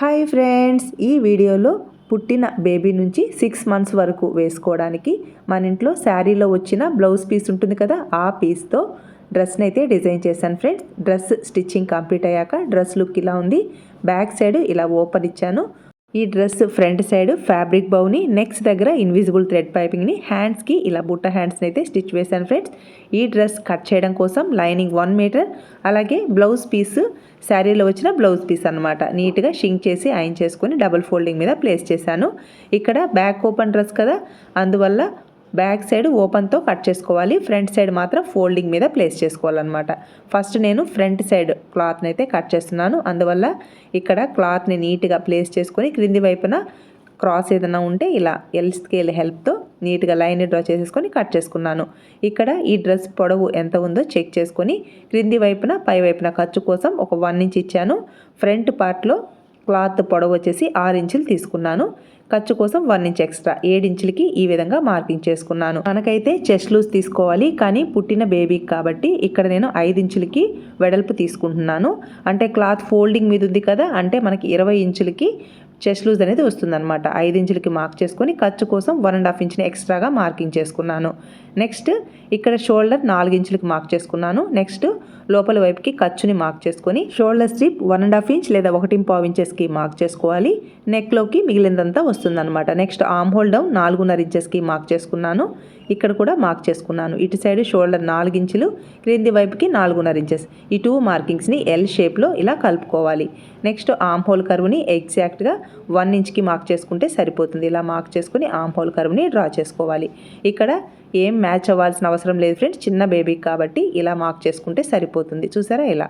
Hi friends ఈ వీడియోలో పుట్టిన బేబీ నుంచి సిక్స్ మంత్స్ వరకు వేసుకోవడానికి మన ఇంట్లో శారీలో వచ్చిన బ్లౌజ్ పీస్ ఉంటుంది కదా ఆ పీస్తో డ్రెస్ని అయితే డిజైన్ చేశాను ఫ్రెండ్స్. డ్రెస్ స్టిచ్చింగ్ కంప్లీట్ అయ్యాక డ్రెస్ లుక్ ఇలా ఉంది. బ్యాక్ సైడ్ ఇలా ఓపెన్ ఇచ్చాను. ఈ డ్రెస్ ఫ్రంట్ సైడ్ ఫ్యాబ్రిక్ బౌని నెక్స్ట్ దగ్గర ఇన్విజిబుల్ థ్రెడ్ పైపింగ్ని హ్యాండ్స్కి ఇలా బుట్ట హ్యాండ్స్ని అయితే స్టిచ్ వేశాను ఫ్రెండ్స్. ఈ డ్రెస్ కట్ చేయడం కోసం లైనింగ్ వన్ మీటర్ అలాగే బ్లౌజ్ పీస్ శారీలో వచ్చిన బ్లౌజ్ పీస్ అనమాట నీట్గా షింక్ చేసి ఐన్ చేసుకొని డబుల్ ఫోల్డింగ్ మీద ప్లేస్ చేశాను. ఇక్కడ బ్యాక్ ఓపెన్ డ్రెస్ కదా అందువల్ల బ్యాక్ సైడ్ ఓపెన్తో కట్ చేసుకోవాలి. ఫ్రంట్ సైడ్ మాత్రం ఫోల్డింగ్ మీద ప్లేస్ చేసుకోవాలన్నమాట. ఫస్ట్ నేను ఫ్రంట్ సైడ్ క్లాత్ని అయితే కట్ చేస్తున్నాను. అందువల్ల ఇక్కడ క్లాత్ని నీట్గా ప్లేస్ చేసుకొని క్రింది వైపున క్రాస్ ఏదైనా ఉంటే ఇలా ఎల్ స్కేల్ హెల్ప్తో నీట్గా లైన్ డ్రా చేసేసుకొని కట్ చేసుకున్నాను. ఇక్కడ ఈ డ్రెస్ పొడవు ఎంత ఉందో చెక్ చేసుకొని క్రింది వైపున పై వైపున ఖర్చు కోసం ఒక వన్ ఇంచ్ ఇచ్చాను. ఫ్రంట్ పార్ట్లో క్లాత్ పొడవు వచ్చేసి ఆరు ఇంచులు తీసుకున్నాను. ఖర్చు కోసం వన్ ఇంచ్ ఎక్స్ట్రా ఏడించులకి ఈ విధంగా మార్కింగ్ చేసుకున్నాను. మనకైతే చెస్ట్ లూజ్ తీసుకోవాలి కానీ పుట్టిన బేబీకి కాబట్టి ఇక్కడ నేను ఐదు ఇంచులకి వెడల్పు తీసుకుంటున్నాను. అంటే క్లాత్ ఫోల్డింగ్ మీద ఉంది కదా అంటే మనకి ఇరవై ఇంచులకి చెస్ట్ లూజ్ అనేది వస్తుందన్నమాట. ఐదు ఇంచులకి మార్క్ చేసుకొని ఖర్చు కోసం వన్ అండ్ హాఫ్ ఇంచ్ని ఎక్స్ట్రాగా మార్కింగ్ చేసుకున్నాను. నెక్స్ట్ ఇక్కడ షోల్డర్ నాలుగు ఇంచులకి మార్క్ చేసుకున్నాను. నెక్స్ట్ లోపల వైపుకి ఖర్చుని మార్క్ చేసుకొని shoulder strip one and half inch లేదా ఒకటి పావు ఇంచెస్కి మార్క్ చేసుకోవాలి. నెక్లోకి మిగిలిందంతా వస్తుందన్నమాట. నెక్స్ట్ ఆమ్ హోల్ డౌన్ నాలుగున్నర ఇంచెస్కి మార్క్ చేసుకున్నాను. ఇక్కడ కూడా మార్క్ చేసుకున్నాను. ఇటు సైడ్ షోల్డర్ నాలుగు ఇంచులు క్రింది వైపుకి నాలుగున్నర ఇంచెస్ ఈ టూ మార్కింగ్స్ని ఎల్ షేప్లో ఇలా కలుపుకోవాలి. నెక్స్ట్ ఆమ్ హోల్ కరువుని ఎగ్జాక్ట్గా వన్ ఇంచ్కి మార్క్ చేసుకుంటే సరిపోతుంది. ఇలా మార్క్ చేసుకుని ఆమ్ హోల్ కరువుని డ్రా చేసుకోవాలి. ఇక్కడ ఏం మ్యాచ్ అవ్వాల్సిన అవసరం లేదు ఫ్రెండ్స్ చిన్న బేబీకి కాబట్టి ఇలా మార్క్ చేసుకుంటే సరిపోతుంది. చూసారా ఇలా?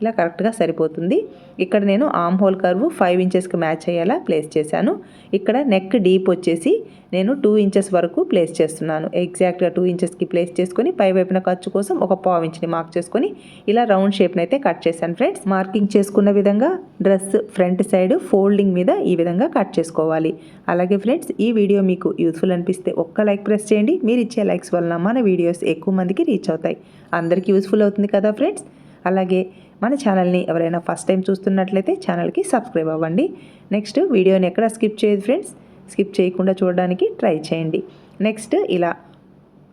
ఇలా కరెక్ట్గా సరిపోతుంది. ఇక్కడ నేను ఆమ్ హోల్ కర్వ్ ఫైవ్ ఇంచెస్కి మ్యాచ్ అయ్యేలా ప్లేస్ చేశాను. ఇక్కడ నెక్ డీప్ వచ్చేసి నేను టూ ఇంచెస్ వరకు ప్లేస్ చేస్తున్నాను. ఎగ్జాక్ట్గా టూ ఇంచెస్కి ప్లేస్ చేసుకొని పై వైపున ఖర్చు కోసం ఒక పావు ఇంచ్ని మార్క్ చేసుకొని ఇలా రౌండ్ షేప్ని అయితే కట్ చేశాను ఫ్రెండ్స్. మార్కింగ్ చేసుకున్న విధంగా డ్రెస్ ఫ్రంట్ సైడ్ ఫోల్డింగ్ మీద ఈ విధంగా కట్ చేసుకోవాలి. అలాగే ఫ్రెండ్స్ ఈ వీడియో మీకు యూస్ఫుల్ అనిపిస్తే ఒక్క లైక్ ప్రెస్ చేయండి. మీరు ఇచ్చే లైక్స్ వలన మన వీడియోస్ ఎక్కువ మందికి రీచ్ అవుతాయి. అందరికీ యూస్ఫుల్ అవుతుంది కదా ఫ్రెండ్స్? అలాగే మన ఛానల్ని ఎవరైనా ఫస్ట్ టైం చూస్తున్నట్లయితే ఛానల్కి సబ్స్క్రైబ్ అవ్వండి. నెక్స్ట్ వీడియోని ఎక్కడ స్కిప్ చేయదు ఫ్రెండ్స్? స్కిప్ చేయకుండా చూడడానికి ట్రై చేయండి. నెక్స్ట్ ఇలా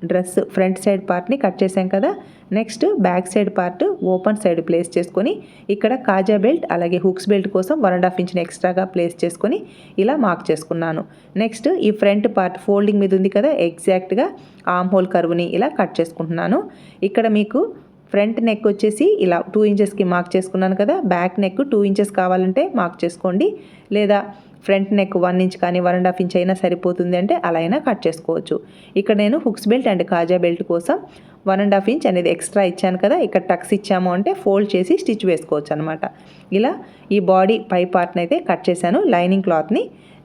డ్రెస్ ఫ్రంట్ సైడ్ పార్ట్ని కట్ చేసాం కదా? Next back side part open side place చేసుకొని ఇక్కడ కాజా బెల్ట్ అలాగే హుక్స్ బెల్ట్ కోసం వన్ అండ్ హాఫ్ ఇంచ్ని ఎక్స్ట్రాగా ప్లేస్ చేసుకొని ఇలా మార్క్ చేసుకున్నాను. నెక్స్ట్ ఈ ఫ్రంట్ పార్ట్ ఫోల్డింగ్ మీద ఉంది కదా? ఎగ్జాక్ట్గా ఆమ్ హోల్ కరువుని ఇలా కట్ చేసుకుంటున్నాను. ఇక్కడ మీకు ఫ్రంట్ నెక్ వచ్చేసి ఇలా టూ ఇంచెస్కి మార్క్ చేసుకున్నాను కదా బ్యాక్ నెక్ టూ ఇంచెస్ కావాలంటే మార్క్ చేసుకోండి. లేదా ఫ్రంట్ నెక్ వన్ ఇంచ్ కానీ వన్ అండ్ హాఫ్ ఇంచ్ అయినా సరిపోతుంది అంటే అలా అయినా కట్ చేసుకోవచ్చు. ఇక్కడ నేను హుక్స్ బెల్ట్ అండ్ కాజా బెల్ట్ కోసం వన్ అండ్ హాఫ్ ఇంచ్ అనేది ఎక్స్ట్రా ఇచ్చాను కదా ఇక్కడ టక్స్ ఇచ్చాము అంటే ఫోల్డ్ చేసి స్టిచ్ వేసుకోవచ్చు అనమాట ఇలా ఈ బాడీ పై పార్ట్ని అయితే కట్ చేశాను లైనింగ్ క్లాత్ని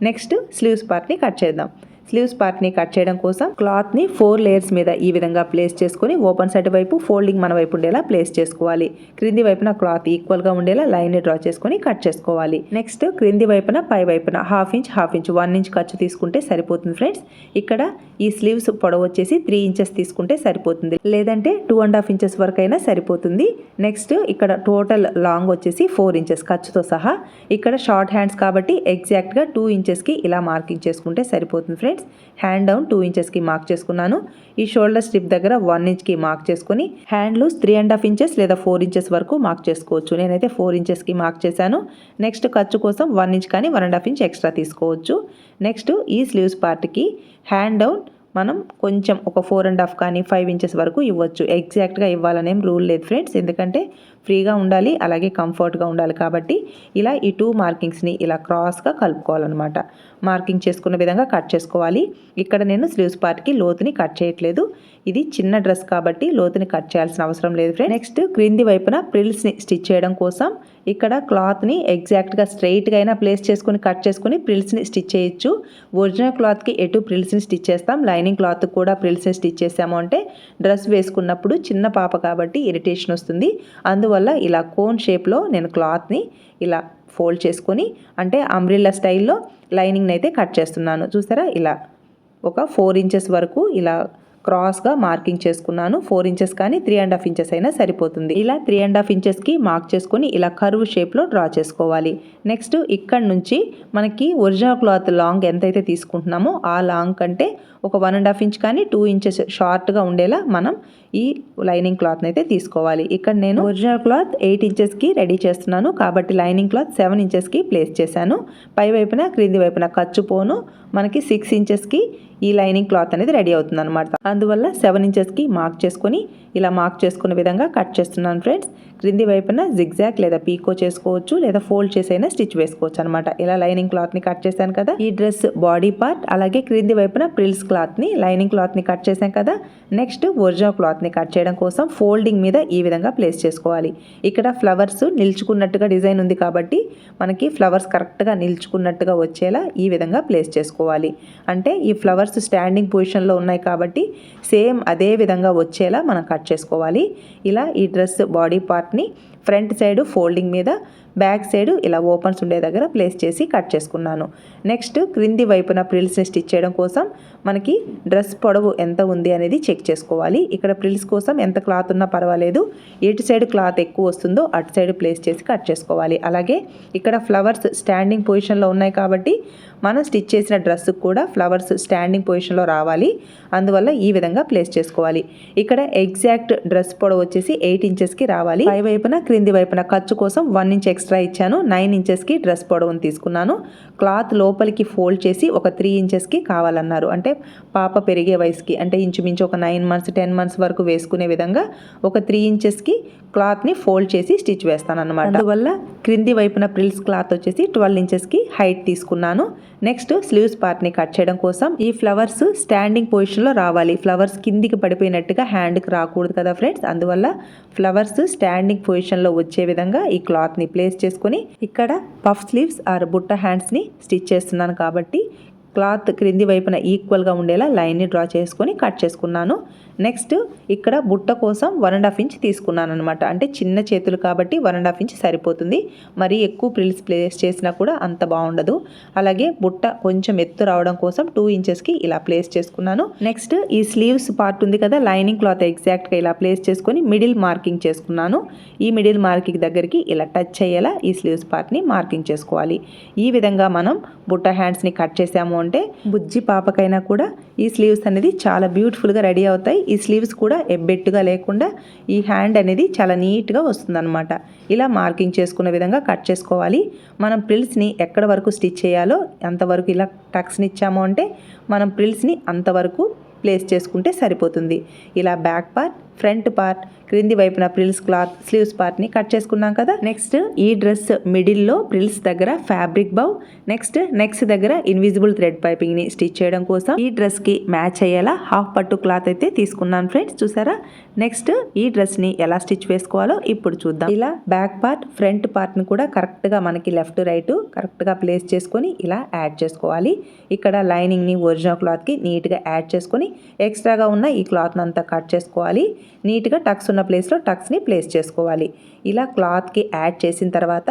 నెక్స్ట్ స్లీవ్స్ పార్ట్ని కట్ చేద్దాం. స్లీవ్స్ పార్ట్ని కట్ చేయడం కోసం క్లాత్ని ఫోర్ లేయర్స్ మీద ఈ విధంగా ప్లేస్ చేసుకొని ఓపెన్ సైడ్ వైపు ఫోల్డింగ్ మన వైపు ఉండేలా ప్లేస్ చేసుకోవాలి. క్రింది వైపున క్లాత్ ఈక్వల్గా ఉండేలా లైన్ డ్రా చేసుకొని కట్ చేసుకోవాలి. నెక్స్ట్ క్రింది వైపున పై వైపున half inch half inch one inch ఖర్చు తీసుకుంటే సరిపోతుంది ఫ్రెండ్స్ ఇక్కడ ఈ స్లీవ్స్ పొడవు వచ్చేసి త్రీ ఇంచెస్ తీసుకుంటే సరిపోతుంది. లేదంటే టూ అండ్ హాఫ్ ఇంచెస్ వరకు అయినా సరిపోతుంది. నెక్స్ట్ ఇక్కడ టోటల్ లాంగ్ వచ్చేసి ఫోర్ ఇంచెస్ ఖర్చుతో సహా. ఇక్కడ షార్ట్ హ్యాండ్స్ కాబట్టి ఎగ్జాక్ట్గా టూ ఇంచెస్కి ఇలా మార్కింగ్ చేసుకుంటే సరిపోతుంది ఫ్రెండ్స్ హ్యాండ్ డౌన్ టూ ఇంచెస్కి మార్క్ చేసుకున్నాను. ఈ షోల్డర్ స్ట్రిప్ దగ్గర వన్ ఇంచ్కి మార్క్ చేసుకుని hand loose three and half inches లేదా ఫోర్ ఇంచెస్ వరకు మార్క్ చేసుకోవచ్చు. నేనైతే ఫోర్ ఇంచెస్కి మార్క్ చేశాను. నెక్స్ట్ ఖర్చు కోసం వన్ ఇంచ్ కానీ one and half inch extra తీసుకోవచ్చు. నెక్స్ట్ ఈ స్లీవ్స్ పార్ట్కి హ్యాండ్ డౌన్ మనం కొంచెం ఒక ఫోర్ అండ్ హాఫ్ కానీ ఫైవ్ ఇంచెస్ వరకు ఇవ్వచ్చు. ఎగ్జాక్ట్గా ఇవ్వాలనేం రూల్ లేదు ఫ్రెండ్స్ ఎందుకంటే ఫ్రీగా ఉండాలి అలాగే కంఫర్ట్గా ఉండాలి కాబట్టి ఇలా ఈ టూ మార్కింగ్స్ని ఇలా క్రాస్గా కలుపుకోవాలన్నమాట. మార్కింగ్ చేసుకున్న విధంగా కట్ చేసుకోవాలి. ఇక్కడ నేను స్లీవ్స్ పార్ట్కి లోతుని కట్ చేయట్లేదు. ఇది చిన్న డ్రెస్ కాబట్టి లోతుని కట్ చేయాల్సిన అవసరం లేదు ఫ్రెండ్ నెక్స్ట్ క్రింది వైపున ప్రిల్స్ని స్టిచ్ చేయడం కోసం ఇక్కడ క్లాత్ని ఎగ్జాక్ట్గా స్ట్రైట్గా అయినా ప్లేస్ చేసుకుని కట్ చేసుకుని ప్రిల్స్ని స్టిచ్ చేయొచ్చు. ఒరిజినల్ క్లాత్కి ఎటు ప్రిల్స్ని స్టిచ్ చేస్తాం. లైనింగ్ క్లాత్ కూడా ప్రిల్స్ని స్టిచ్ చేసాము అంటే డ్రెస్ వేసుకున్నప్పుడు చిన్న పాప కాబట్టి ఇరిటేషన్ వస్తుంది. అందువల్ల ఇలా కోన్ షేప్లో నేను క్లాత్ని ఇలా ఫోల్డ్ చేసుకొని అంటే అంబ్రిల్లా స్టైల్లో లైనింగ్ని అయితే కట్ చేస్తున్నాను. చూసారా? ఇలా ఒక ఫోర్ ఇంచెస్ వరకు ఇలా క్రాస్గా మార్కింగ్ చేసుకున్నాను. ఫోర్ ఇంచెస్ కానీ త్రీ అండ్ హాఫ్ ఇంచెస్ అయినా సరిపోతుంది. ఇలా త్రీ అండ్ హాఫ్ ఇంచెస్కి మార్క్ చేసుకొని ఇలా కర్వ్ షేప్లో డ్రా చేసుకోవాలి. నెక్స్ట్ ఇక్కడ నుంచి మనకి ఒరిజినల్ క్లాత్ లాంగ్ ఎంతైతే తీసుకుంటున్నామో ఆ లాంగ్ కంటే ఒక వన్ అండ్ హాఫ్ ఇంచ్ కానీ టూ ఇంచెస్ షార్ట్గా ఉండేలా మనం ఈ లైనింగ్ క్లాత్ని అయితే తీసుకోవాలి. ఇక్కడ నేను ఒరిజినల్ క్లాత్ ఎయిట్ ఇంచెస్కి రెడీ చేస్తున్నాను. కాబట్టి లైనింగ్ క్లాత్ సెవెన్ ఇంచెస్కి ప్లేస్ చేశాను. పై వైపున క్రింది వైపున ఖర్చు పోను. మనకి సిక్స్ ఇంచెస్కి ఈ లైనింగ్ క్లాత్ అనేది రెడీ అవుతుంది అనమాట అందువల్ల సెవెన్ ఇంచెస్కి మార్క్ చేసుకొని ఇలా మార్క్ చేసుకునే విధంగా కట్ చేస్తున్నాను ఫ్రెండ్స్. క్రింది వైపున జిగ్జాక్ లేదా పీకో చేసుకోవచ్చు లేదా ఫోల్డ్ చేసైనా స్టిచ్ వేసుకోవచ్చు అనమాట ఇలా లైనింగ్ క్లాత్ని కట్ చేశాను కదా. ఈ డ్రెస్ బాడీ పార్ట్ అలాగే క్రింది వైపున ప్రిల్స్ క్లాత్ని లైనింగ్ క్లాత్ని కట్ చేశాం కదా. నెక్స్ట్ ఒరిజినల్ క్లాత్ని కట్ చేయడం కోసం ఫోల్డింగ్ మీద ఈ విధంగా ప్లేస్ చేసుకోవాలి. ఇక్కడ ఫ్లవర్స్ నిల్చుకున్నట్టుగా డిజైన్ ఉంది కాబట్టి మనకి ఫ్లవర్స్ కరెక్ట్గా నిల్చుకున్నట్టుగా వచ్చేలా ఈ విధంగా ప్లేస్ చేసుకోవాలి. అంటే ఈ ఫ్లవర్స్ స్టాండింగ్ పొజిషన్లో ఉన్నాయి కాబట్టి సేమ్ అదే విధంగా వచ్చేలా మనం కట్ చేసుకోవాలి. ఇలా ఈ డ్రెస్ బాడీ పార్ట్ని ఫ్రంట్ సైడ్ ఫోల్డింగ్ మీద బ్యాక్ సైడ్ ఇలా ఓపెన్స్ ఉండే దగ్గర ప్లేస్ చేసి కట్ చేసుకున్నాను. నెక్స్ట్ క్రింది వైపున ప్రిల్స్ని స్టిచ్ చేయడం కోసం మనకి డ్రెస్ పొడవు ఎంత ఉంది అనేది చెక్ చేసుకోవాలి. ఇక్కడ ప్రిల్స్ కోసం ఎంత క్లాత్ ఉన్నా పర్వాలేదు. ఎటు సైడ్ క్లాత్ ఎక్కువ వస్తుందో అటు సైడ్ ప్లేస్ చేసి కట్ చేసుకోవాలి. అలాగే ఇక్కడ ఫ్లవర్స్ స్టాండింగ్ పొజిషన్లో ఉన్నాయి కాబట్టి మనం స్టిచ్ చేసిన డ్రెస్కి కూడా ఫ్లవర్స్ స్టాండింగ్ పొజిషన్లో రావాలి. అందువల్ల ఈ విధంగా ప్లేస్ చేసుకోవాలి. ఇక్కడ ఎగ్జాక్ట్ డ్రెస్ పొడవు వచ్చేసి ఎయిట్ ఇంచెస్కి రావాలి. పై వైపున క్రింది వైపున ఖర్చు కోసం వన్ ఇంచ్ ఎక్స్ట్రా ఇచ్చాను. నైన్ ఇంచెస్కి డ్రెస్ పొడవును తీసుకున్నాను. క్లాత్ లోపలికి ఫోల్డ్ చేసి ఒక త్రీ ఇంచెస్కి కావాలన్నారు. అంటే పాప పెరిగే వయసుకి అంటే ఇంచుమించు ఒక నైన్ మంత్స్ టెన్ మంత్స్ వరకు వేసుకునే విధంగా ఒక త్రీ ఇంచెస్కి క్లాత్ని ఫోల్డ్ చేసి స్టిచ్ వేస్తాను అనమాట అందువల్ల క్రింది వైపున ప్రిల్స్ క్లాత్ వచ్చేసి ట్వెల్వ్ ఇంచెస్కి హైట్ తీసుకున్నాను. నెక్స్ట్ స్లీవ్స్ పార్ట్ని కట్ చేయడం కోసం ఈ ఫ్లవర్స్ స్టాండింగ్ పొజిషన్లో రావాలి. ఫ్లవర్స్ కిందికి పడిపోయినట్టుగా హ్యాండ్కి రాకూడదు కదా ఫ్రెండ్స్? అందువల్ల ఫ్లవర్స్ స్టాండింగ్ పొజిషన్ పొజిషన్లో వచ్చే విధంగా ఈ క్లాత్ని ప్లేస్ చేసుకొని ఇక్కడ పఫ్ స్లీవ్స్ ఆర్ బుట్ట హ్యాండ్స్ని స్టిచ్ చేస్తున్నాను కాబట్టి క్లాత్ క్రింది వైపున ఈక్వల్గా ఉండేలా లైన్ని డ్రా చేసుకొని కట్ చేసుకున్నాను. నెక్స్ట్ ఇక్కడ బుట్ట కోసం వన్ అండ్ హాఫ్ ఇంచ్ తీసుకున్నాను అనమాట అంటే చిన్న చేతులు కాబట్టి వన్ అండ్ హాఫ్ ఇంచ్ సరిపోతుంది. మరి ఎక్కువ ప్రిల్స్ ప్లేస్ చేసినా కూడా అంత బాగుండదు. అలాగే బుట్ట కొంచెం ఎత్తు రావడం కోసం టూ ఇంచెస్కి ఇలా ప్లేస్ చేసుకున్నాను. నెక్స్ట్ ఈ స్లీవ్స్ పార్ట్ ఉంది కదా లైనింగ్ క్లాత్ ఎగ్జాక్ట్గా ఇలా ప్లేస్ చేసుకొని మిడిల్ మార్కింగ్ చేసుకున్నాను. ఈ మిడిల్ మార్కింగ్ దగ్గరికి ఇలా టచ్ అయ్యేలా ఈ స్లీవ్స్ పార్ట్ని మార్కింగ్ చేసుకోవాలి. ఈ విధంగా మనం బుట్ట హ్యాండ్స్ని కట్ చేసాము అంటే బుజ్జి పాపకైనా కూడా ఈ స్లీవ్స్ అనేది చాలా బ్యూటిఫుల్గా రెడీ అవుతాయి. ఈ స్లీవ్స్ కూడా ఎబ్బెట్టుగా లేకుండా ఈ హ్యాండ్ అనేది చాలా నీట్గా వస్తుందన్నమాట. ఇలా మార్కింగ్ చేసుకునే విధంగా కట్ చేసుకోవాలి. మనం ప్రిల్స్ని ఎక్కడ వరకు స్టిచ్ చేయాలో అంతవరకు ఇలా టక్స్ని ఇచ్చాము అంటే మనం ప్రిల్స్ని అంతవరకు ప్లేస్ చేసుకుంటే సరిపోతుంది. ఇలా బ్యాక్ పార్ట్ ఫ్రంట్ పార్ట్ క్రింది వైపున ప్రిల్స్ క్లాత్ స్లీవ్స్ పార్ట్ని కట్ చేసుకున్నాం కదా. నెక్స్ట్ ఈ డ్రెస్ మిడిల్లో ప్రిల్స్ దగ్గర ఫ్యాబ్రిక్ బౌ నెక్స్ట్ నెక్స్ట్ దగ్గర ఇన్విజిబుల్ థ్రెడ్ పైపింగ్ని స్టిచ్ చేయడం కోసం ఈ డ్రెస్కి మ్యాచ్ అయ్యేలా హాఫ్ పట్టు క్లాత్ అయితే తీసుకున్నాను ఫ్రెండ్స్ చూసారా? నెక్స్ట్ ఈ డ్రెస్ని ఎలా స్టిచ్ వేసుకోవాలో ఇప్పుడు చూద్దాం. ఇలా బ్యాక్ పార్ట్ ఫ్రంట్ పార్ట్ని కూడా కరెక్ట్గా మనకి లెఫ్ట్ రైట్ కరెక్ట్గా ప్లేస్ చేసుకొని ఇలా యాడ్ చేసుకోవాలి. ఇక్కడ లైనింగ్ని ఒరిజినల్ క్లాత్కి నీట్గా యాడ్ చేసుకొని ఎక్స్ట్రాగా ఉన్న ఈ క్లాత్ని అంతా కట్ చేసుకోవాలి. నీట్గా టక్స్ ఉన్న ప్లేస్లో టక్స్ని ప్లేస్ చేసుకోవాలి. ఇలా క్లాత్కి యాడ్ చేసిన తర్వాత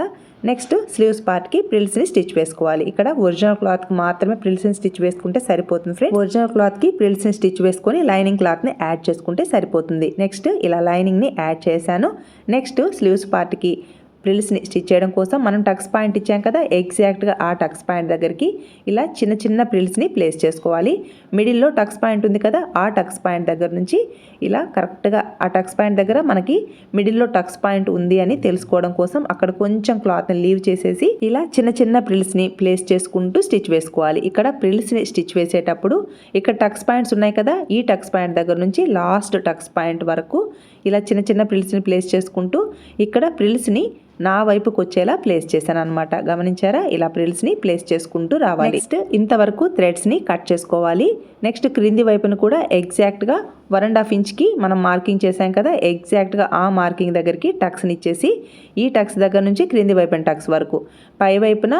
నెక్స్ట్ స్లీవ్స్ పార్ట్కి ప్రిల్స్ని స్టిచ్ వేసుకోవాలి. ఇక్కడ ఒరిజినల్ క్లాత్కి మాత్రమే ప్రిల్స్ని స్టిచ్ వేసుకుంటే సరిపోతుంది ఫ్రెండ్ ఒరిజినల్ క్లాత్కి ప్రిల్స్ని స్టిచ్ వేసుకొని లైనింగ్ క్లాత్ని యాడ్ చేసుకుంటే సరిపోతుంది. నెక్స్ట్ ఇలా లైనింగ్ని యాడ్ చేశాను. నెక్స్ట్ స్లీవ్స్ పార్ట్కి ప్రిల్స్ని స్టిచ్ చేయడం కోసం మనం టక్స్ పాయింట్ ఇచ్చాం కదా ఎగ్జాక్ట్గా ఆ టక్స్ పాయింట్ దగ్గరికి ఇలా చిన్న చిన్న ప్రిల్స్ని ప్లేస్ చేసుకోవాలి. మిడిల్లో టక్స్ పాయింట్ ఉంది కదా ఆ టక్స్ పాయింట్ దగ్గర నుంచి ఇలా కరెక్ట్గా ఆ టక్స్ పాయింట్ దగ్గర మనకి మిడిల్లో టక్స్ పాయింట్ ఉంది అని తెలుసుకోవడం కోసం అక్కడ కొంచెం క్లాత్ని లీవ్ చేసేసి ఇలా చిన్న చిన్న ప్రిల్స్ని ప్లేస్ చేసుకుంటూ స్టిచ్ వేసుకోవాలి. ఇక్కడ ప్రిల్స్ని స్టిచ్ వేసేటప్పుడు ఇక్కడ టక్స్ పాయింట్స్ ఉన్నాయి కదా ఈ టక్స్ పాయింట్ దగ్గర నుంచి లాస్ట్ టక్స్ పాయింట్ వరకు ఇలా చిన్న చిన్న ప్రిల్స్ని ప్లేస్ చేసుకుంటూ ఇక్కడ ప్రిల్స్ని నా వైపుకి వచ్చేలా ప్లేస్ చేశాను అనమాట గమనించారా? ఇలా ప్రిల్స్ని ప్లేస్ చేసుకుంటూ రావాలి. నెక్స్ట్ ఇంతవరకు థ్రెడ్స్ని కట్ చేసుకోవాలి. నెక్స్ట్ క్రింది వైపును కూడా ఎగ్జాక్ట్గా వన్ అండ్ హాఫ్ ఇంచ్కి మనం మార్కింగ్ చేసాం కదా ఎగ్జాక్ట్గా ఆ మార్కింగ్ దగ్గరికి టక్స్ని ఇచ్చేసి ఈ టక్స్ దగ్గర నుంచి క్రింది వైపున టక్స్ వరకు. పై వైపున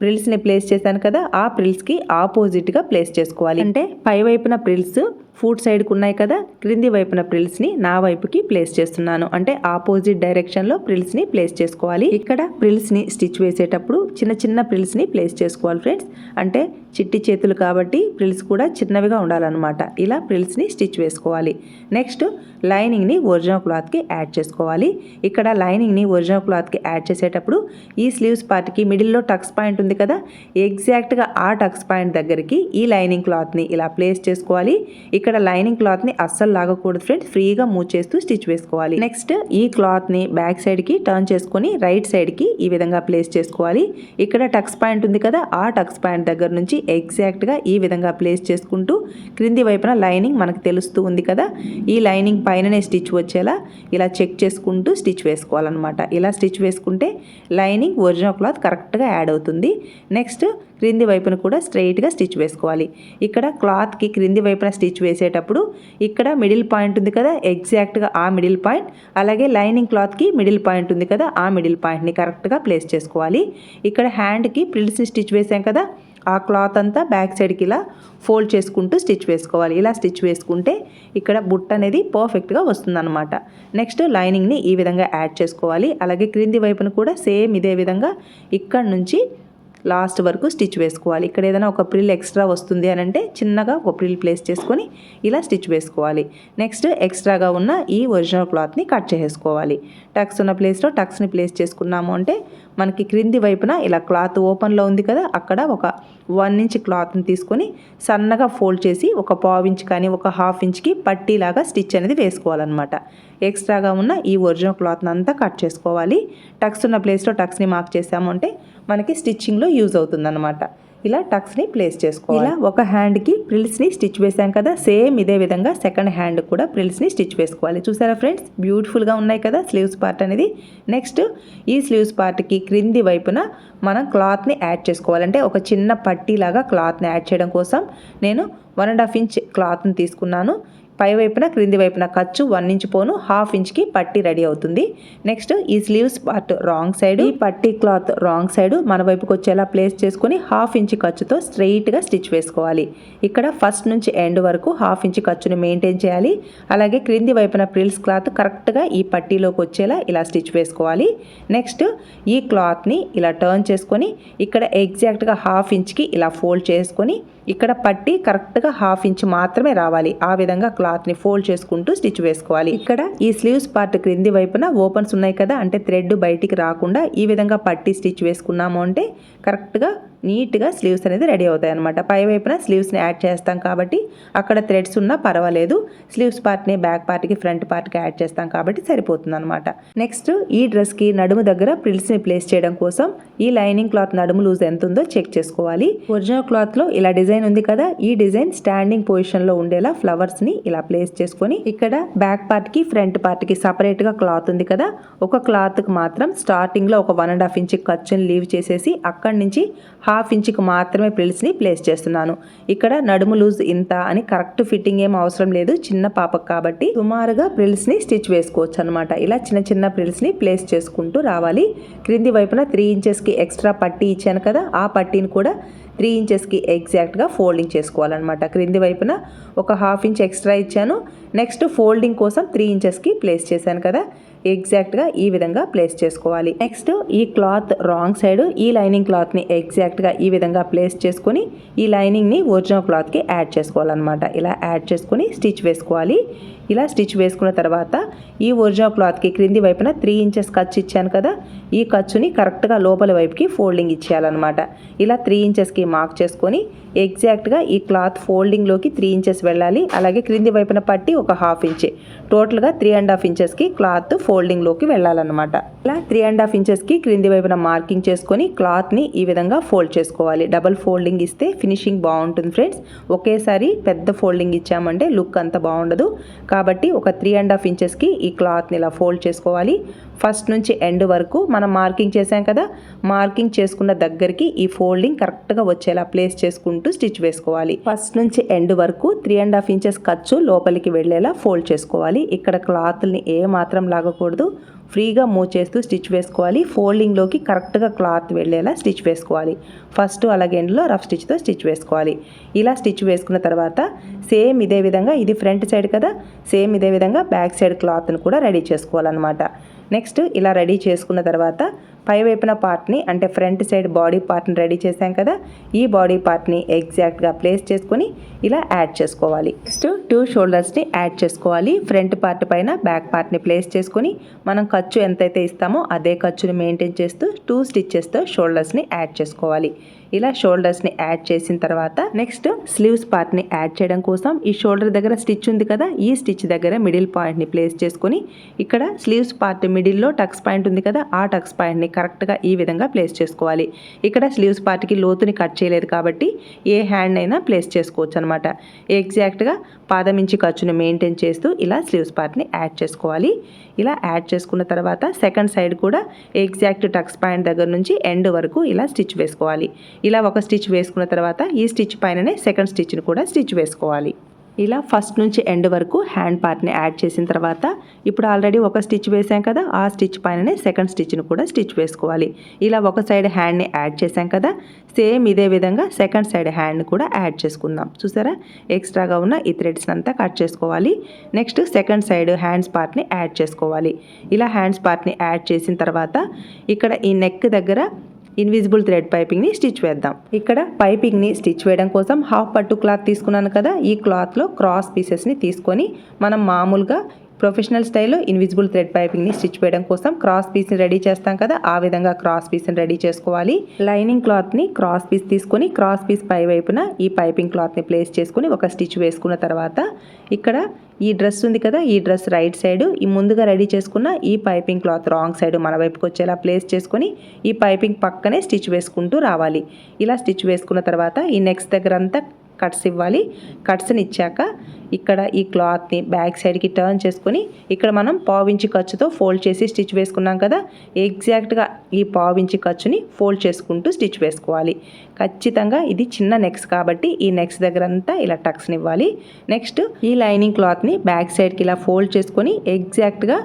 ప్రిల్స్ని ప్లేస్ చేశాను కదా ఆ ప్రిల్స్కి ఆపోజిట్గా ప్లేస్ చేసుకోవాలి. అంటే పై వైపున ప్రిల్స్ ఫుడ్ సైడ్కి ఉన్నాయి కదా క్రింది వైపున ప్రిల్స్ని నా వైపుకి ప్లేస్ చేస్తున్నాను. అంటే ఆపోజిట్ డైరెక్షన్లో ప్రిల్స్ని ప్లేస్ చేసుకోవాలి. ఇక్కడ ప్రిల్స్ని స్టిచ్ వేసేటప్పుడు చిన్న చిన్న ప్రిల్స్ని ప్లేస్ చేసుకోవాలి ఫ్రెండ్స్. అంటే చిట్టి చేతులు కాబట్టి ప్రిల్స్ కూడా చిన్నవిగా ఉండాలన్నమాట. ఇలా ప్రిల్స్ని స్టిచ్ వేసుకోవాలి. నెక్స్ట్ లైనింగ్ని ఒరిజినల్ క్లాత్కి యాడ్ చేసుకోవాలి. ఇక్కడ లైనింగ్ని ఒరిజినల్ క్లాత్కి యాడ్ చేసేటప్పుడు ఈ స్లీవ్స్ పార్ట్కి మిడిల్లో టక్స్ పాయింట్ ఉంది కదా ఎగ్జాక్ట్గా ఆ టక్స్ పాయింట్ దగ్గరికి ఈ లైనింగ్ క్లాత్ని ఇలా ప్లేస్ చేసుకోవాలి. ఇక్కడ లైనింగ్ క్లాత్ని అస్సలు లాగకూడదు ఫ్రెండ్స్ ఫ్రీగా మూవ్ చేస్తూ స్టిచ్ వేసుకోవాలి. నెక్స్ట్ ఈ క్లాత్ని బ్యాక్ సైడ్కి టర్న్ చేసుకొని రైట్ సైడ్కి ఈ విధంగా ప్లేస్ చేసుకోవాలి. ఇక్కడ టక్స్ పాయింట్ ఉంది కదా ఆ టక్స్ పాయింట్ దగ్గర నుంచి ఎగ్జాక్ట్గా ఈ విధంగా ప్లేస్ చేసుకుంటూ క్రింది వైపున లైనింగ్ మనకు తెలుస్తూ ఉంది కదా ఈ లైనింగ్ పైననే స్టిచ్ వచ్చేలా ఇలా చెక్ చేసుకుంటూ స్టిచ్ వేసుకోవాలన్నమాట. ఇలా స్టిచ్ వేసుకుంటే లైనింగ్ ఒరిజినల్ క్లాత్ కరెక్ట్గా యాడ్ అవుతుంది. నెక్స్ట్ క్రింది వైపున కూడా స్ట్రైట్గా స్టిచ్ వేసుకోవాలి. ఇక్కడ క్లాత్కి క్రింది వైపున స్టిచ్ వేసేటప్పుడు ఇక్కడ మిడిల్ పాయింట్ ఉంది కదా ఎగ్జాక్ట్గా ఆ మిడిల్ పాయింట్ అలాగే లైనింగ్ క్లాత్కి మిడిల్ పాయింట్ ఉంది కదా ఆ మిడిల్ పాయింట్ని కరెక్ట్గా ప్లేస్ చేసుకోవాలి. ఇక్కడ హ్యాండ్కి ప్రిల్స్ని స్టిచ్ వేసాం కదా ఆ క్లాత్ అంతా బ్యాక్ సైడ్కి ఇలా ఫోల్డ్ చేసుకుంటూ స్టిచ్ వేసుకోవాలి. ఇలా స్టిచ్ వేసుకుంటే ఇక్కడ బుట్ట అనేది పర్ఫెక్ట్గా వస్తుందన్నమాట. నెక్స్ట్ లైనింగ్ని ఈ విధంగా యాడ్ చేసుకోవాలి. అలాగే క్రింది వైపున కూడా సేమ్ ఇదే విధంగా ఇక్కడ నుంచి లాస్ట్ వరకు స్టిచ్ వేసుకోవాలి. ఇక్కడ ఏదైనా ఒక ప్రిల్ ఎక్స్ట్రా వస్తుంది అని అంటే చిన్నగా ఒక ప్రిల్ ప్లేస్ చేసుకొని ఇలా స్టిచ్ వేసుకోవాలి. నెక్స్ట్ ఎక్స్ట్రాగా ఉన్న ఈ ఒరిజినల్ క్లాత్ని కట్ చేసుకోవాలి. టక్స్ ఉన్న ప్లేస్లో టక్స్ని ప్లేస్ చేసుకున్నాము అంటే మనకి క్రింది వైపున ఇలా క్లాత్ ఓపెన్లో ఉంది కదా అక్కడ ఒక వన్ ఇంచ్ క్లాత్ని తీసుకొని సన్నగా ఫోల్డ్ చేసి ఒక పావు ఇంచ్ కానీ ఒక హాఫ్ ఇంచ్కి పట్టీలాగా స్టిచ్ అనేది వేసుకోవాలన్నమాట. ఎక్స్ట్రాగా ఉన్న ఈ ఒరిజినల్ క్లాత్ని అంతా కట్ చేసుకోవాలి. టక్స్ ఉన్న ప్లేస్లో టక్స్ని మార్క్ చేసాము అంటే మనకి స్టిచ్చింగ్లో యూజ్ అవుతుందన్నమాట. ఇలా టక్స్ని ప్లేస్ చేసుకోవాలి. ఇలా ఒక హ్యాండ్కి ప్రిల్స్ని స్టిచ్ వేసాం కదా సేమ్ ఇదే విధంగా సెకండ్ హ్యాండ్ కూడా ప్రిల్స్ని స్టిచ్ వేసుకోవాలి. చూసారా ఫ్రెండ్స్? బ్యూటిఫుల్గా ఉన్నాయి కదా స్లీవ్స్ పార్ట్ అనేది. నెక్స్ట్ ఈ స్లీవ్స్ పార్ట్కి క్రింది వైపున మనం క్లాత్ని యాడ్ చేసుకోవాలంటే ఒక చిన్న పట్టీలాగా క్లాత్ని యాడ్ చేయడం కోసం నేను వన్ అండ్ హాఫ్ ఇంచ్ క్లాత్ని తీసుకున్నాను. పై వైపున క్రింది వైపున ఖర్చు వన్ ఇంచ్ పోను హాఫ్ ఇంచ్కి పట్టి రెడీ అవుతుంది. నెక్స్ట్ ఈ స్లీవ్స్ పార్ట్ రాంగ్ సైడ్ ఈ పట్టి క్లాత్ రాంగ్ సైడ్ మన వైపుకి వచ్చేలా ప్లేస్ చేసుకుని హాఫ్ ఇంచ్ ఖర్చుతో స్ట్రెయిట్గా స్టిచ్ వేసుకోవాలి. ఇక్కడ ఫస్ట్ నుంచి ఎండ్ వరకు హాఫ్ ఇంచ్ ఖర్చుని మెయింటైన్ చేయాలి. అలాగే క్రింది వైపున ప్రిల్స్ క్లాత్ కరెక్ట్గా ఈ పట్టీలోకి వచ్చేలా ఇలా స్టిచ్ వేసుకోవాలి. నెక్స్ట్ ఈ క్లాత్ని ఇలా టర్న్ చేసుకొని ఇక్కడ ఎగ్జాక్ట్గా హాఫ్ ఇంచ్కి ఇలా ఫోల్డ్ చేసుకొని ఇక్కడ పట్టి కరెక్ట్గా హాఫ్ ఇంచ్ మాత్రమే రావాలి. ఆ విధంగా క్లాత్ని ఫోల్డ్ చేసుకుంటూ స్టిచ్ వేసుకోవాలి. ఇక్కడ ఈ స్లీవ్స్ పార్ట్ క్రింది వైపున ఓపెన్స్ ఉన్నాయి కదా అంటే థ్రెడ్ బయటికి రాకుండా ఈ విధంగా పట్టి స్టిచ్ వేసుకున్నాము అంటే కరెక్ట్గా నీట్గా స్లీవ్స్ అనేది రెడీ అవుతాయి అనమాట పై వైపున స్లీవ్స్ని యాడ్ చేస్తాం కాబట్టి అక్కడ థ్రెడ్స్ ఉన్నా పర్వాలేదు. స్లీవ్స్ పార్ట్ని బ్యాక్ పార్ట్కి ఫ్రంట్ పార్ట్కి యాడ్ చేస్తాం కాబట్టి సరిపోతుంది అనమాట నెక్స్ట్ ఈ డ్రెస్కి నడుము దగ్గర ప్రిల్స్ని ప్లేస్ చేయడం కోసం ఈ లైనింగ్ క్లాత్ నడుము లూజ్ ఎంత ఉందో చెక్ చేసుకోవాలి. ఒరిజినల్ క్లాత్లో ఇలా డిజైన్ ఉంది కదా ఈ డిజైన్ స్టాండింగ్ పొజిషన్లో ఉండేలా ఫ్లవర్స్ని ఇలా ప్లేస్ చేసుకొని ఇక్కడ బ్యాక్ పార్ట్కి ఫ్రంట్ పార్ట్కి సపరేట్గా క్లాత్ ఉంది కదా ఒక క్లాత్కి మాత్రం స్టార్టింగ్లో ఒక వన్ అండ్ హాఫ్ ఇంచ్ ఖర్చుని లీవ్ చేసేసి అక్కడి నుంచి హాఫ్ ఇంచ్కి మాత్రమే ప్రిల్స్ని ప్లేస్ చేస్తున్నాను. ఇక్కడ నడుము లూజ్ ఇంత అని కరెక్ట్ ఫిట్టింగ్ ఏం అవసరం లేదు చిన్న పాపకు కాబట్టి సుమారుగా ప్రిల్స్ని స్టిచ్ వేసుకోవచ్చు అనమాట ఇలా చిన్న చిన్న ప్రిల్స్ని ప్లేస్ చేసుకుంటూ రావాలి. క్రింది వైపున త్రీ ఇంచెస్కి ఎక్స్ట్రా పట్టీ ఇచ్చాను కదా ఆ పట్టీని కూడా త్రీ ఇంచెస్కి ఎగ్జాక్ట్గా ఫోల్డింగ్ చేసుకోవాలన్నమాట. క్రింది వైపున ఒక హాఫ్ ఇంచ్ ఎక్స్ట్రా ఇచ్చాను. నెక్స్ట్ ఫోల్డింగ్ కోసం త్రీ ఇంచెస్కి ప్లేస్ చేశాను కదా. ఎగ్జాక్ట్గా ఈ విధంగా ప్లేస్ చేసుకోవాలి. నెక్స్ట్ ఈ క్లాత్ రాంగ్ సైడ్ ఈ లైనింగ్ క్లాత్ని ఎగ్జాక్ట్గా ఈ విధంగా ప్లేస్ చేసుకొని ఈ లైనింగ్ని ఒరిజినల్ క్లాత్కి యాడ్ చేసుకోవాలన్నమాట. ఇలా యాడ్ చేసుకొని స్టిచ్ వేసుకోవాలి. ఇలా స్టిచ్ వేసుకున్న తర్వాత ఈ ఒరిజినల్ క్లాత్కి క్రింది వైపున త్రీ ఇంచెస్ ఖర్చు ఇచ్చాను కదా ఈ ఖర్చుని కరెక్ట్గా లోపల వైపుకి ఫోల్డింగ్ ఇచ్చేయాలన్నమాట. ఇలా త్రీ ఇంచెస్కి మార్క్ చేసుకొని ఎగ్జాక్ట్గా ఈ క్లాత్ ఫోల్డింగ్లోకి త్రీ ఇంచెస్ వెళ్ళాలి. అలాగే క్రింది వైపున పట్టి ఒక హాఫ్ ఇంచ్ టోటల్గా త్రీ అండ్ హాఫ్ ఇంచెస్కి క్లాత్ ఫోల్డింగ్లోకి వెళ్ళాలన్నమాట. ఇలా త్రీ అండ్ హాఫ్ ఇంచెస్కి క్రింది వైపున మార్కింగ్ చేసుకొని క్లాత్ని ఈ విధంగా ఫోల్డ్ చేసుకోవాలి. డబల్ ఫోల్డింగ్ ఇస్తే ఫినిషింగ్ బాగుంటుంది ఫ్రెండ్స్ ఒకేసారి పెద్ద ఫోల్డింగ్ ఇచ్చామంటే లుక్ అంత బాగుండదు. కాబట్టి ఒక త్రీ అండ్ హాఫ్ ఇంచెస్కి ఈ క్లాత్ని ఇలా ఫోల్డ్ చేసుకోవాలి. ఫస్ట్ నుంచి ఎండ్ వరకు మనం మార్కింగ్ చేసాం కదా మార్కింగ్ చేసుకున్న దగ్గరికి ఈ ఫోల్డింగ్ కరెక్ట్గా వచ్చేలా ప్లేస్ చేసుకుంటూ స్టిచ్ వేసుకోవాలి. ఫస్ట్ నుంచి ఎండ్ వరకు త్రీ అండ్ హాఫ్ ఇంచెస్ ఖర్చు లోపలికి వెళ్ళేలా ఫోల్డ్ చేసుకోవాలి. ఇక్కడ క్లాత్ని ఏ మాత్రం లాగకూడదు. ఫ్రీగా మూవ్ చేస్తూ స్టిచ్ వేసుకోవాలి. ఫోల్డింగ్లోకి కరెక్ట్గా క్లాత్ వెళ్ళేలా స్టిచ్ వేసుకోవాలి. ఫస్ట్ అలాగే ఎండ్లో రఫ్ స్టిచ్తో స్టిచ్ వేసుకోవాలి. ఇలా స్టిచ్ వేసుకున్న తర్వాత సేమ్ ఇదే విధంగా ఇది ఫ్రంట్ సైడ్ కదా సేమ్ ఇదే విధంగా బ్యాక్ సైడ్ క్లాత్ని కూడా రెడీ చేసుకోవాలన్నమాట. నెక్స్ట్ ఇలా రెడీ చేసుకున్న తర్వాత పై వైపున పార్ట్ని అంటే ఫ్రంట్ సైడ్ బాడీ పార్ట్ని రెడీ చేశాం కదా ఈ బాడీ పార్ట్ని ఎగ్జాక్ట్గా ప్లేస్ చేసుకొని ఇలా యాడ్ చేసుకోవాలి. నెక్స్ట్ టూ షోల్డర్స్ని యాడ్ చేసుకోవాలి. ఫ్రంట్ పార్ట్ పైన బ్యాక్ పార్ట్ని ప్లేస్ చేసుకొని మనం ఖర్చు ఎంతైతే ఇస్తామో అదే ఖర్చుని మెయింటైన్ చేస్తూ టూ స్టిచ్చెస్తో షోల్డర్స్ని యాడ్ చేసుకోవాలి. ఇలా షోల్డర్స్ని యాడ్ చేసిన తర్వాత నెక్స్ట్ స్లీవ్స్ పార్ట్ని యాడ్ చేయడం కోసం ఈ షోల్డర్ దగ్గర స్టిచ్ ఉంది కదా ఈ స్టిచ్ దగ్గర మిడిల్ పాయింట్ని ప్లేస్ చేసుకొని ఇక్కడ స్లీవ్స్ పార్ట్ మిడిల్లో టక్స్ పాయింట్ ఉంది కదా ఆ టక్స్ పాయింట్ని కరెక్ట్గా ఈ విధంగా ప్లేస్ చేసుకోవాలి. ఇక్కడ స్లీవ్స్ పార్ట్కి లోతుని కట్ చేయలేదు కాబట్టి ఏ హ్యాండ్ అయినా ప్లేస్ చేసుకోవచ్చు అనమాట ఎగ్జాక్ట్గా పాదం ఇంచి ఖర్చుని మెయింటైన్ చేస్తూ ఇలా స్లీవ్స్ పార్ట్ని యాడ్ చేసుకోవాలి. ఇలా యాడ్ చేసుకున్న తర్వాత సెకండ్ సైడ్ కూడా ఎగ్జాక్ట్ టక్స్ పాయింట్ దగ్గర నుంచి ఎండ్ వరకు ఇలా స్టిచ్ వేసుకోవాలి. ఇలా ఒక స్టిచ్ వేసుకున్న తర్వాత ఈ స్టిచ్ పైననే సెకండ్ స్టిచ్ని కూడా స్టిచ్ వేసుకోవాలి. ఇలా ఫస్ట్ నుంచి ఎండ్ వరకు హ్యాండ్ పార్ట్ని యాడ్ చేసిన తర్వాత ఇప్పుడు ఆల్రెడీ ఒక స్టిచ్ వేసాం కదా ఆ స్టిచ్ పైననే సెకండ్ స్టిచ్ని కూడా స్టిచ్ వేసుకోవాలి. ఇలా ఒక సైడ్ హ్యాండ్ని యాడ్ చేసాం కదా సేమ్ ఇదే విధంగా సెకండ్ సైడ్ హ్యాండ్ని కూడా యాడ్ చేసుకుందాం. చూసారా? ఎక్స్ట్రాగా ఉన్న ఈ థ్రెడ్స్ అంతా కట్ చేసుకోవాలి. నెక్స్ట్ సెకండ్ సైడ్ హ్యాండ్స్ పార్ట్ని యాడ్ చేసుకోవాలి. ఇలా హ్యాండ్స్ పార్ట్ని యాడ్ చేసిన తర్వాత ఇక్కడ ఈ నెక్ దగ్గర ఇన్విజిబుల్ థ్రెడ్ పైపింగ్ని స్టిచ్ వేద్దాం. ఇక్కడ పైపింగ్ని స్టిచ్ వేయడం కోసం హాఫ్ పట్టు క్లాత్ తీసుకున్నాను కదా ఈ క్లాత్లో క్రాస్ పీసెస్ని తీసుకొని మనం మామూలుగా ప్రొఫెషనల్ స్టైల్లో ఇన్విజిబుల్ థ్రెడ్ పైపింగ్ని స్టిచ్ వేయడం కోసం క్రాస్ పీస్ని రెడీ చేస్తాం కదా ఆ విధంగా క్రాస్ పీస్ని రెడీ చేసుకోవాలి. లైనింగ్ క్లాత్ని క్రాస్ పీస్ తీసుకొని క్రాస్ పీస్ పై వైపున ఈ పైపింగ్ క్లాత్ని ప్లేస్ చేసుకుని ఒక స్టిచ్ వేసుకున్న తర్వాత ఇక్కడ ఈ డ్రెస్ ఉంది కదా ఈ డ్రెస్ రైట్ సైడ్ ఈ ముందుగా రెడీ చేసుకున్న ఈ పైపింగ్ క్లాత్ రాంగ్ సైడ్ మన వైపుకి వచ్చేలా ప్లేస్ చేసుకొని ఈ పైపింగ్ పక్కనే స్టిచ్ వేసుకుంటూ రావాలి. ఇలా స్టిచ్ వేసుకున్న తర్వాత ఈ నెక్స్ట్ దగ్గర అంతా కట్స్ ఇవ్వాలి. కట్స్ని ఇచ్చాక ఇక్కడ ఈ క్లాత్ని బ్యాక్ సైడ్కి టర్న్ చేసుకొని ఇక్కడ మనం పావించి ఖర్చుతో ఫోల్డ్ చేసి స్టిచ్ వేసుకున్నాం కదా. ఎగ్జాక్ట్గా ఈ పావించి ఖర్చుని ఫోల్డ్ చేసుకుంటూ స్టిచ్ వేసుకోవాలి. ఖచ్చితంగా ఇది చిన్న నెక్స్ కాబట్టి ఈ నెక్స్ దగ్గర అంతా ఇలా టక్స్ని ఇవ్వాలి. నెక్స్ట్ ఈ లైనింగ్ క్లాత్ని బ్యాక్ సైడ్కి ఇలా ఫోల్డ్ చేసుకొని ఎగ్జాక్ట్గా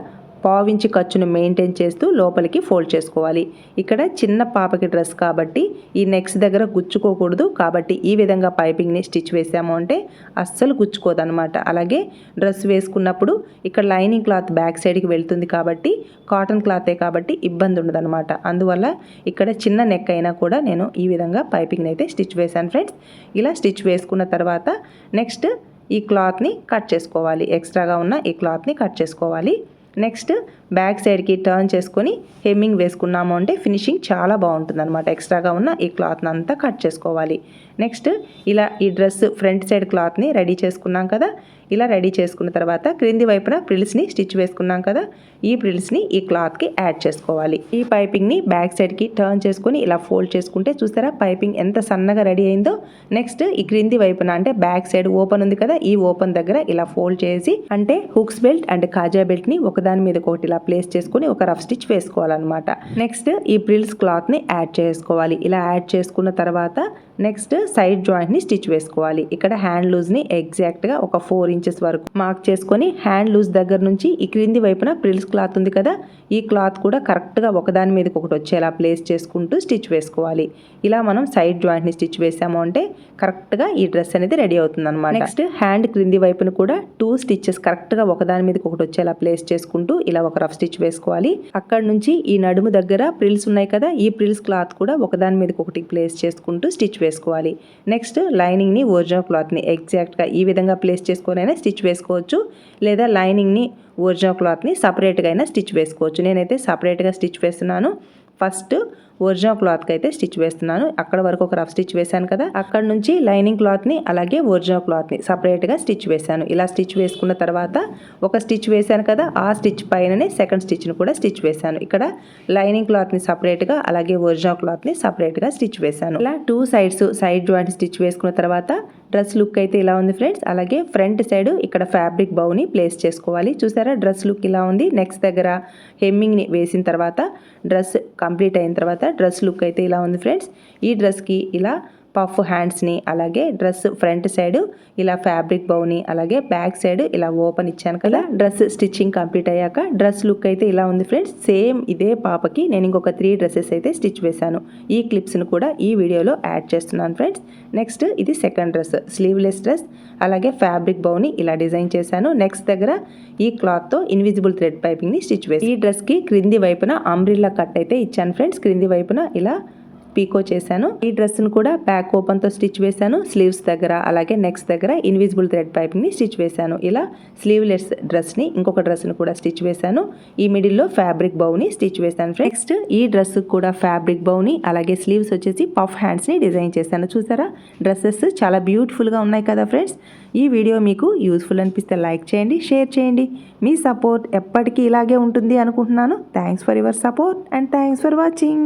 పావించి ఖర్చును మెయింటైన్ చేస్తూ లోపలికి ఫోల్డ్ చేసుకోవాలి. ఇక్కడ చిన్న పాపకి డ్రెస్ కాబట్టి ఈ నెక్స్ దగ్గర గుచ్చుకోకూడదు. కాబట్టి ఈ విధంగా పైపింగ్ని స్టిచ్ వేసాము అంటే అస్సలు గుచ్చుకోదనమాట అలాగే డ్రెస్ వేసుకున్నప్పుడు ఇక్కడ లైనింగ్ క్లాత్ బ్యాక్ సైడ్కి వెళ్తుంది కాబట్టి కాటన్ క్లాతే కాబట్టి ఇబ్బంది ఉండదనమాట అందువల్ల ఇక్కడ చిన్న నెక్ అయినా కూడా నేను ఈ విధంగా పైపింగ్ని అయితే స్టిచ్ వేశాను ఫ్రెండ్స్. ఇలా స్టిచ్ వేసుకున్న తర్వాత నెక్స్ట్ ఈ క్లాత్ని కట్ చేసుకోవాలి. ఎక్స్ట్రాగా ఉన్న ఈ క్లాత్ని కట్ చేసుకోవాలి. నెక్స్ట్ బ్యాక్ సైడ్కి టర్న్ చేసుకొని హెమ్మింగ్ వేసుకున్నాము అంటే ఫినిషింగ్ చాలా బాగుంటుంది అనమాట ఎక్స్ట్రాగా ఉన్న ఈ క్లాత్ని అంతా కట్ చేసుకోవాలి. నెక్స్ట్ ఇలా ఈ డ్రెస్ ఫ్రంట్ సైడ్ క్లాత్ని రెడీ చేసుకున్నాం కదా. ఇలా రెడీ చేసుకున్న తర్వాత క్రింది వైపున ప్రిల్స్ని స్టిచ్ వేసుకున్నాం కదా. ఈ ప్రిల్స్ని ఈ క్లాత్కి యాడ్ చేసుకోవాలి. ఈ పైపింగ్ని బ్యాక్ సైడ్కి టర్న్ చేసుకుని ఇలా ఫోల్డ్ చేసుకుంటే చూసారా పైపింగ్ ఎంత సన్నగా రెడీ అయిందో. నెక్స్ట్ ఈ క్రింది వైపున అంటే బ్యాక్ సైడ్ ఓపెన్ ఉంది కదా. ఈ ఓపెన్ దగ్గర ఇలా ఫోల్డ్ చేసి అంటే హుక్స్ బెల్ట్ అండ్ కాజా బెల్ట్ని ఒకదాని మీద ఒకటి ఇలా ప్లేస్ చేసుకుని ఒక రఫ్ స్టిచ్ వేసుకోవాలన్నమాట. నెక్స్ట్ ఈ ప్రిల్స్ క్లాత్ని యాడ్ చేసుకోవాలి. ఇలా యాడ్ చేసుకున్న తర్వాత నెక్స్ట్ సైడ్ జాయింట్ని స్టిచ్ వేసుకోవాలి. ఇక్కడ హ్యాండ్ లూజ్ని ఎగ్జాక్ట్గా ఒక ఫోర్ ఇంచెస్ వరకు మార్క్ చేసుకొని హ్యాండ్ లూజ్ దగ్గర నుంచి ఈ క్రింది వైపున ప్రిల్స్ క్లాత్ ఉంది కదా ఈ క్లాత్ కూడా కరెక్ట్గా ఒకదాని మీదకి ఒకటి వచ్చేలా ప్లేస్ చేసుకుంటూ స్టిచ్ వేసుకోవాలి. ఇలా మనం సైడ్ జాయింట్ని స్టిచ్ వేసాము అంటే కరెక్ట్గా ఈ డ్రెస్ అనేది రెడీ అవుతుంది అనమాట నెక్స్ట్ హ్యాండ్ క్రింది వైపున కూడా టూ స్టిచ్చెస్ కరెక్ట్గా ఒకదాని మీదకి ఒకటి వచ్చేలా ప్లేస్ చేసుకుంటూ ఇలా ఒక రఫ్ స్టిచ్ వేసుకోవాలి. అక్కడ నుంచి ఈ నడుము దగ్గర ప్రిల్స్ ఉన్నాయి కదా ఈ ప్రిల్స్ క్లాత్ కూడా ఒకదాని మీదకి ఒకటి ప్లేస్ చేసుకుంటూ స్టిచ్ వేసుకోవాలి. నెక్స్ట్ లైనింగ్ని ఒరిజినల్ క్లాత్ని ఎగ్జాక్ట్గా ఈ విధంగా ప్లేస్ చేసుకొని అయినా స్టిచ్ వేసుకోవచ్చు. లేదా లైనింగ్ని ఒరిజినల్ క్లాత్ని సపరేట్గా అయినా స్టిచ్ వేసుకోవచ్చు. నేనైతే సపరేట్గా స్టిచ్ వేస్తున్నాను. ఫస్ట్ ఒరిజినల్ క్లాత్కి అయితే స్టిచ్ వేస్తున్నాను. అక్కడ వరకు ఒక రఫ్ స్టిచ్ వేశాను కదా. అక్కడ నుంచి లైనింగ్ క్లాత్ని అలాగే ఒరిజినల్ క్లాత్ని సపరేట్గా స్టిచ్ వేశాను. ఇలా స్టిచ్ వేసుకున్న తర్వాత ఒక స్టిచ్ వేశాను కదా ఆ స్టిచ్ పైననే సెకండ్ స్టిచ్ని కూడా స్టిచ్ వేశాను. ఇక్కడ లైనింగ్ క్లాత్ని సపరేట్గా అలాగే ఒరిజినల్ క్లాత్ని సపరేట్గా స్టిచ్ వేశాను. ఇలా two sides side joint stitch వేసుకున్న తర్వాత డ్రెస్ లుక్ అయితే ఇలా ఉంది ఫ్రెండ్స్. అలాగే ఫ్రంట్ సైడ్ ఇక్కడ ఫ్యాబ్రిక్ బౌని ప్లేస్ చేసుకోవాలి. చూసారా డ్రెస్ లుక్ ఇలా ఉంది. నెక్స్ట్ దగ్గర హెమ్మింగ్ని వేసిన తర్వాత డ్రెస్ కంప్లీట్ అయిన తర్వాత డ్రెస్ లుక్ అయితే ఇలా ఉంది ఫ్రెండ్స్. ఈ డ్రెస్కి ఇలా పఫ్ హ్యాండ్స్ని అలాగే డ్రెస్ ఫ్రంట్ సైడ్ ఇలా ఫ్యాబ్రిక్ బౌని అలాగే బ్యాక్ సైడ్ ఇలా ఓపెన్ ఇచ్చాను కదా. డ్రెస్ స్టిచ్చింగ్ కంప్లీట్ అయ్యాక డ్రెస్ లుక్ అయితే ఇలా ఉంది ఫ్రెండ్స్ సేమ్ ఇదే పాపకి నేను ఇంకొక త్రీ డ్రెస్సెస్ అయితే స్టిచ్ వేశాను. ఈ క్లిప్స్ను కూడా ఈ వీడియోలో యాడ్ చేస్తున్నాను ఫ్రెండ్స్ నెక్స్ట్ ఇది సెకండ్ డ్రెస్ స్లీవ్లెస్ డ్రెస్ అలాగే ఫ్యాబ్రిక్ బౌని ఇలా డిజైన్ చేశాను. నెక్స్ట్ దగ్గర ఈ క్లాత్తో ఇన్విజిబుల్ థ్రెడ్ పైపింగ్ని స్టిచ్ వేసి ఈ డ్రెస్కి క్రింది వైపున అంబ్రిల్లా కట్ అయితే ఇచ్చాను ఫ్రెండ్స్ క్రింది వైపున ఇలా పీకో చేశాను. ఈ డ్రెస్ను కూడా బ్యాక్ ఓపెన్తో స్టిచ్ వేశాను. స్లీవ్స్ దగ్గర అలాగే నెక్స్ దగ్గర ఇన్విజిబుల్ థ్రెడ్ పైప్ని స్టిచ్ వేశాను. ఇలా స్లీవ్లెస్ డ్రెస్ని ఇంకొక డ్రెస్ని కూడా స్టిచ్ వేశాను. ఈ మిడిల్లో ఫ్యాబ్రిక్ బౌని స్టిచ్ వేశాను నెక్స్ట్ ఈ డ్రెస్ కూడా ఫ్యాబ్రిక్ బౌని అలాగే స్లీవ్స్ వచ్చేసి పఫ్ హ్యాండ్స్ని డిజైన్ చేశాను. చూసారా? డ్రెస్సెస్ చాలా బ్యూటిఫుల్గా ఉన్నాయి కదా ఫ్రెండ్స్. ఈ వీడియో మీకు యూస్ఫుల్ అనిపిస్తే లైక్ చేయండి షేర్ చేయండి. మీ సపోర్ట్ ఎప్పటికీ ఇలాగే ఉంటుంది అనుకుంటున్నాను. Thanks for your support and thanks for watching.